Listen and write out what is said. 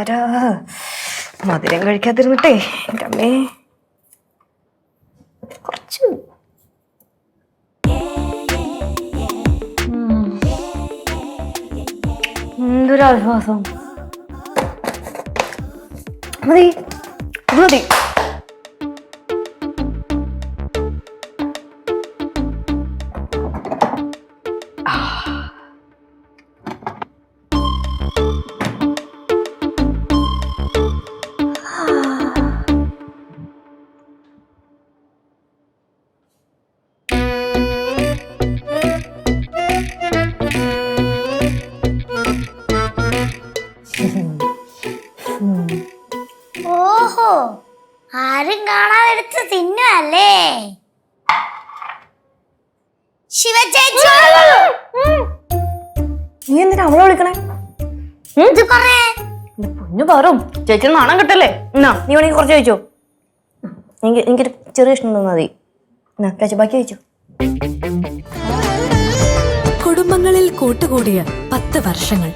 ആരാ മധുരം കഴിക്കാതിരുന്നിട്ടേ എന്റെ അമ്മേ. കുറച്ച്. എന്തൊരാശ്വാസം മതി മതി. ഓഹോ ആരും കാണാതെടുത്ത് തിന്നുവല്ലേ? ശിവചേച്ചി! നീ എന്തിനാ അവളെ വിളിക്കണേ? ഇത് കൊറേ. പൊന്നു പാറും ചേച്ചി നാണം കിട്ടല്ലേ? എന്നാ നീ വേണമെങ്കിൽ കുറച്ച് കഴിച്ചോ. എനിക്ക് എനിക്കൊരു ചെറിയ ഇഷ്ടം തന്നാ മതി. എന്നാ കഴിച്ചു ബാക്കി കഴിച്ചു. കുടുംബങ്ങളിൽ കൂട്ടുകൂടിയ പത്ത് വർഷങ്ങൾ.